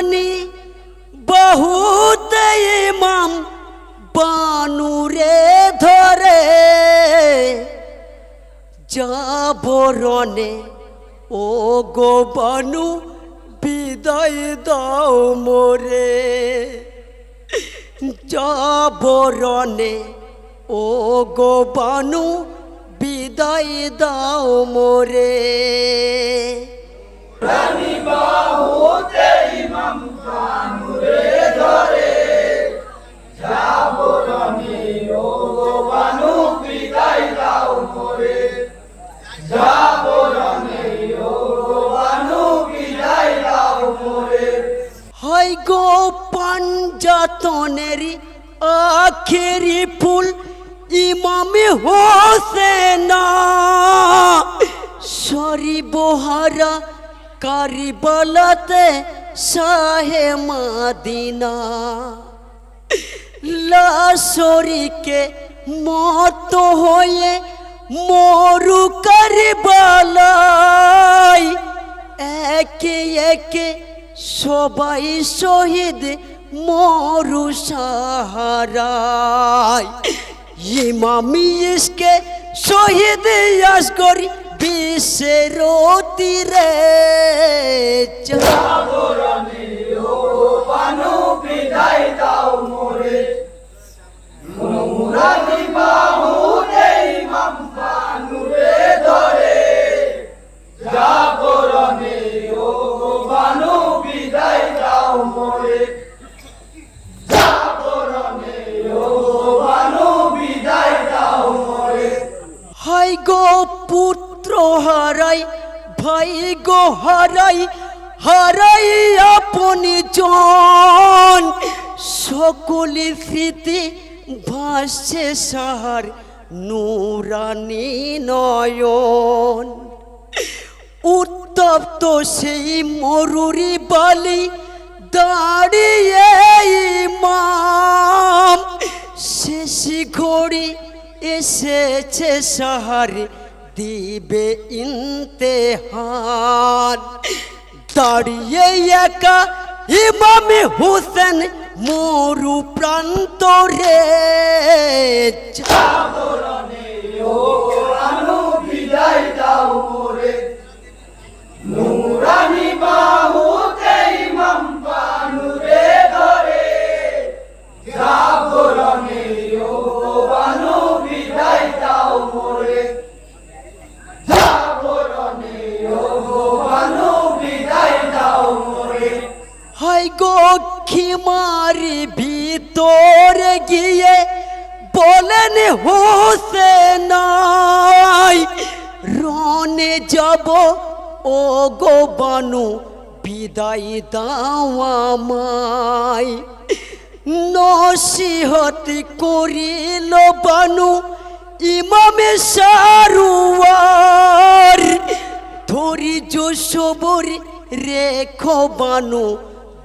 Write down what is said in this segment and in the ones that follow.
নুরানি বহুত ইমাম বানুরে ধরে। যাবরণে ও গো বানু, বিদায় দাও মোরে। যাবরণে ও গো বানু, বিদায় দাও মোরে। হয় আখেরি ফুল ইমামে হোসেনা। সরি বহারা কারিবালাতে শাহে মাদিনা। লাশরিকে মত হয়ে মরু কারবালাই একে একে সবাই শহীদ মরু সাহারায় ইমামি ইসকে শহীদ আসগরি বিশ্বের তীরে যা হাই গো পুত্র হারাই ভাই গো হারাই হারাই আপনি জন। সকলি স্মৃতি ভাসছে সাহার নুরানি নয়ন। উত্তপ্ত সেই মরুরি বালি দাঁড়িয়ে ইমাম। শেষি ঘড়ি এসেছে শহর দিবে ইন্তেহান দাঁড়িয়ে একা ইমামে হুসেন মরু প্রান্তরে। হাই গো খিমারি ভিতরে গিয়ে বলেন হোসে নাই রনে যাব। ও গো বানু, বিদায় দাও আমায়। নসিহত করিল বানু ইমামে সারুয়ার। ধৈর্য সবর রেখো বানু।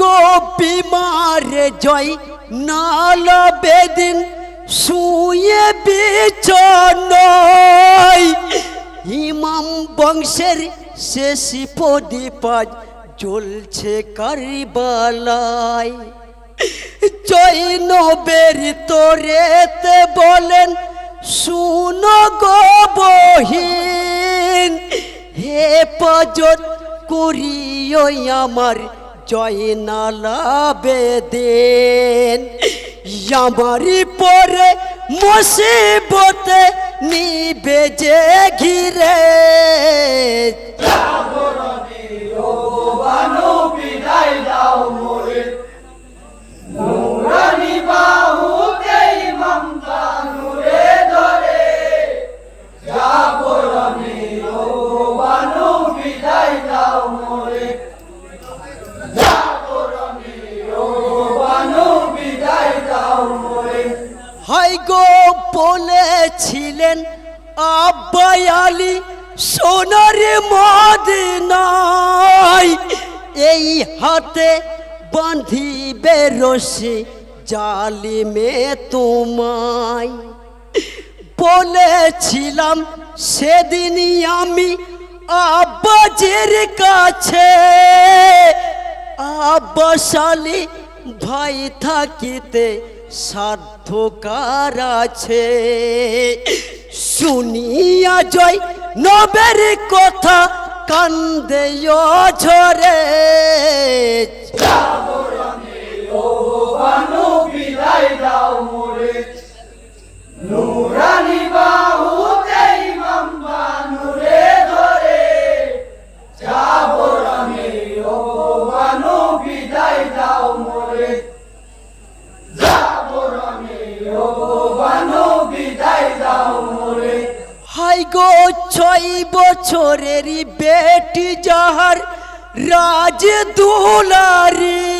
গো বিমারে জয়, নাল বেদিন শুয়ে বিছনয়। ইমাম বংশের শেষ প্রদীপাজ জ্বলছে কারিবালায়। জয় নবের তোরেতে বলেন, শুনো গো বহিন হে পজত করিও আমার জয় নালা বেদেন। আমারি পরে মুসিবতে নিবে যে ঘিরে। জাগরণে বলেছিলেন আলী সোনার মদিনায় এই হাতে বাঁধিবে রশি জালিমে তোমায়। বলেছিলাম, সেদিনই আমি আব্বাজের কাছে। আব্বাসালি ভাই থাকিতে সাধ্য কার আছে। শুনিয়া জয় নবের কথা কান্দে ঝরে। বানু বিদায় দাও। বছরেরই বেটি যাহার রাজ দুলারি।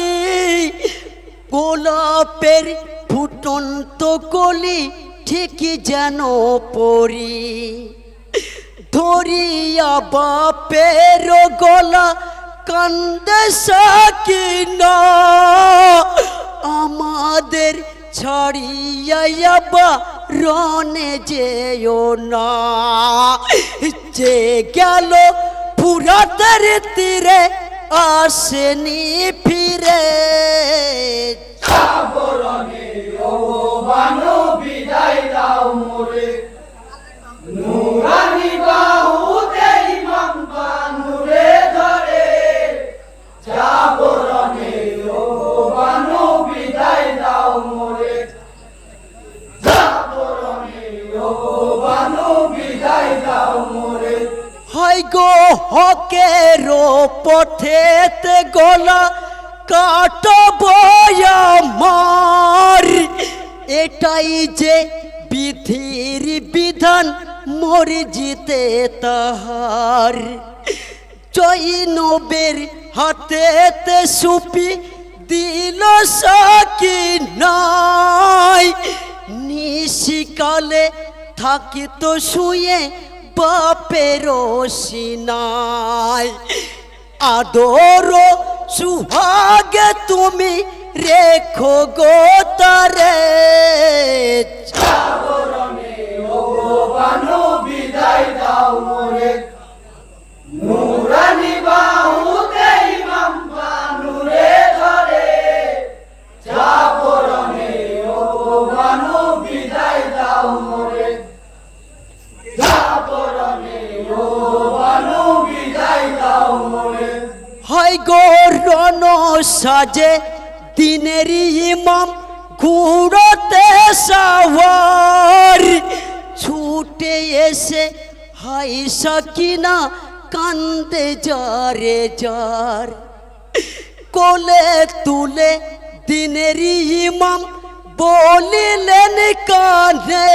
গোলাপের ফুটন্ত কলি ঠিক যেন পরি। ধরিয়া বাপের গলা কান্দে সাকিনা। আমাদের ছাড়িয়া বা রনে যেও না। যে গেল পুরাতের তীরে আসেনি ফিরে। বিদায় দাও মোরে নুরানি বাহুতে পথেতে গলা কাটব আমার। এটাই যে বিধির বিধান, মরিজিতে তাহার। জৈনবের হাতেতে সুপি দিল সাকি নাই। নিশিকালে থাকিত শুয়ে বাপের সিনাই আদর সুহাগে তুমি রেখো গো তারে। ও বানো বিদায় দাও মোরে। সাজে দিনেরই ইমাম, ঘুরতে সাওয়ার। ছুটে এসে হাই সাকিনা কান্দে যারে যার। কোলে তুলে দিনেরই ইমাম বলিলেন কানে,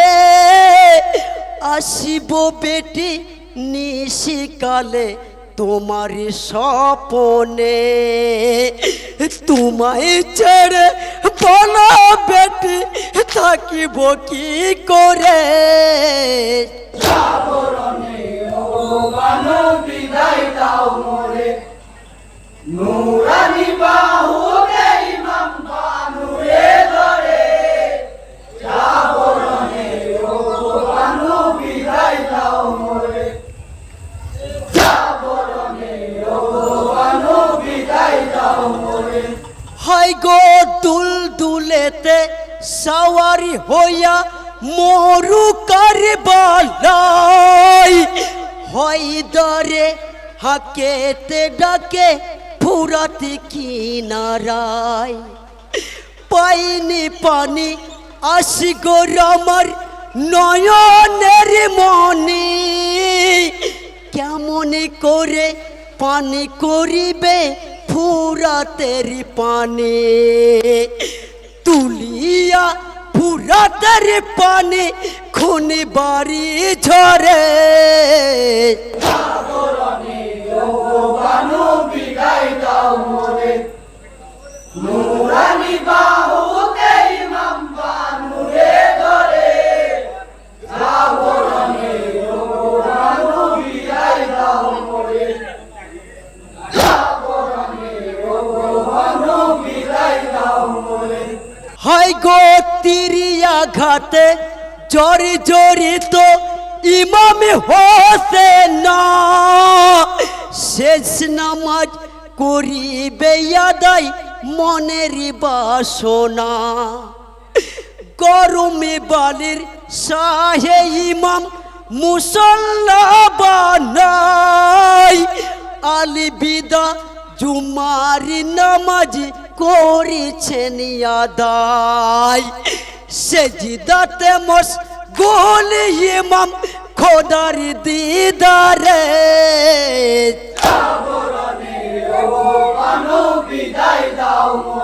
আসিব বেটি নিশিকালে তোমার সপনে তোমায় ছেড়ে বলো বেটি থাকিব কি করে? বিদায় দাও মোরে। নুরানি বাহুতে হাই গো দুল দুলেতে সাওয়ারি হইয়া মরু হয় দরে হাকেতে ডাকে ফুরাতে কিনারায়। পাইনি পানি আসি গো আমার নয়নের মনি কেমন করে পানি করিবে ফুরাতের পানে তুলিয়া ফুরাতের পানে খুনি বাড়ি ঝরে। জর্জরিত ইমাম হোসেন। শেষ নামাজ করিবে আদায় মনের বাসনা। গরমে বালির শাহে ইমাম মুসল্লা আলি বিদা জুমারি নামাজ করেছেন আদায়। সেজিদাতে মস গোল ইমাম খোদার দিদারে? বিদায় দাও।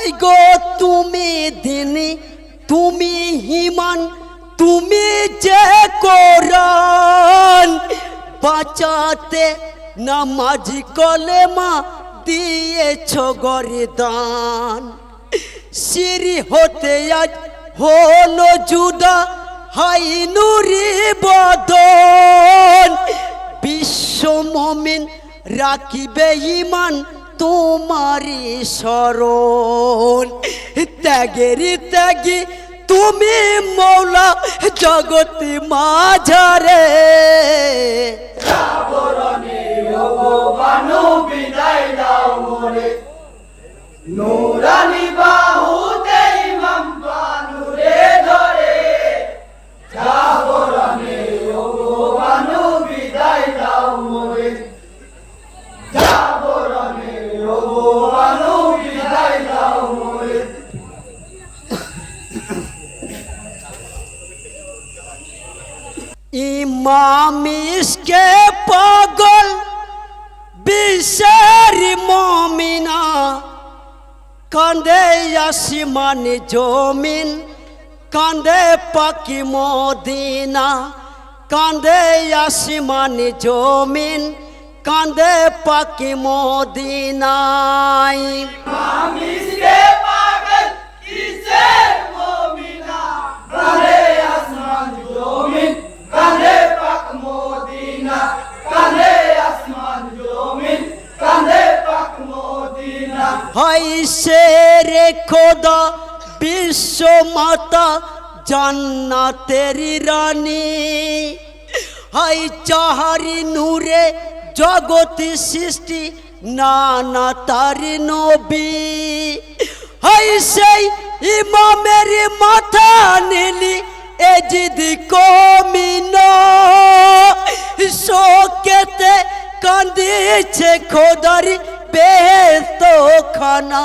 হাই গো, তুমি দিনী তুমি হিমান, তুমি যে কোরআন। বাঁচাতে নামাজ কলেমা দিয়েছ গরিদান। সিরি হতে আজ হলো জুদা, হাই নুরি বদন। বিশ্ব মমিন রাখিবে ইমান তোমারি শরণ ত্যাগের ত্যাগী তুমি মৌলা জগতি মাঝারে। বিদায় দাও নুরানি ইমামিসকে পাগল, বিশ্বের মমিনা। কান্দে আসমান জমিন, কান্দে পাকি মদিনা। কান্দে আসমান জমিন, কান্দে পাকি মদিনাই খোদা, বিশ্ব মাতা জান্নাতেরি রানী। হাই চাহারি নূরে জগতি সৃষ্টি, নানা তারি নবী। হাই সেই ইমামের মাথা নীলি, এজিদি কমিন শোকেতে কান্দিছে খোদার বেহেস্ত খানা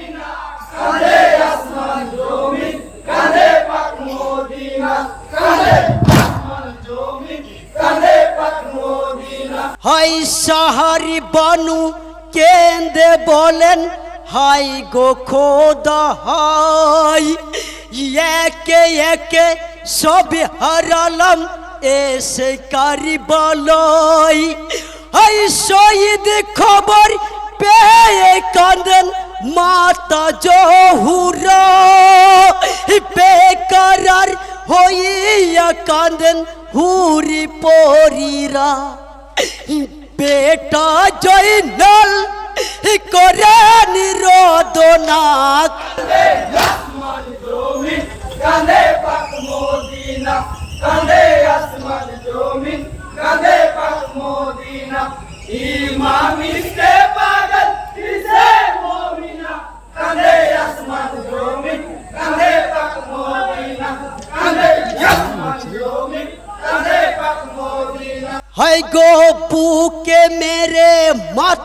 সাহারি বানু কেন্দে বলেন, হাই গো খোদা হাই একে একে সব হারালাম, এসে কারি বলই। হাই শহীদ খবর পেয়ে কাঁদেন মাতা জহুরা বেকারার হইয়া কাঁদেন হুরি পরীরা। বেটা জয়নাল করে নিরোদনা আসমান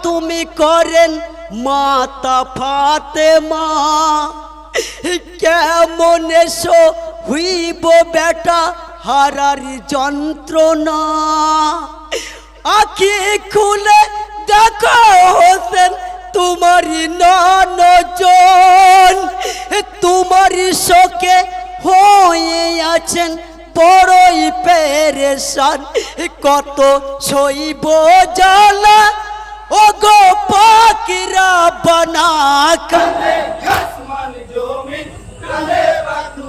তুমি করেন মাতা ফাতে মা কেমন এসো হইব বেটা, হারার যন্ত্রণা। আখি খুলে দেখো হোসেন, তোমারই নজন তোমারই শোকে হয়ে আছেন বড়ই পেরেশান। কত সইব জ্বালা ও গো পাকিরা বানা কালে আসমান জমিন কালে বাকু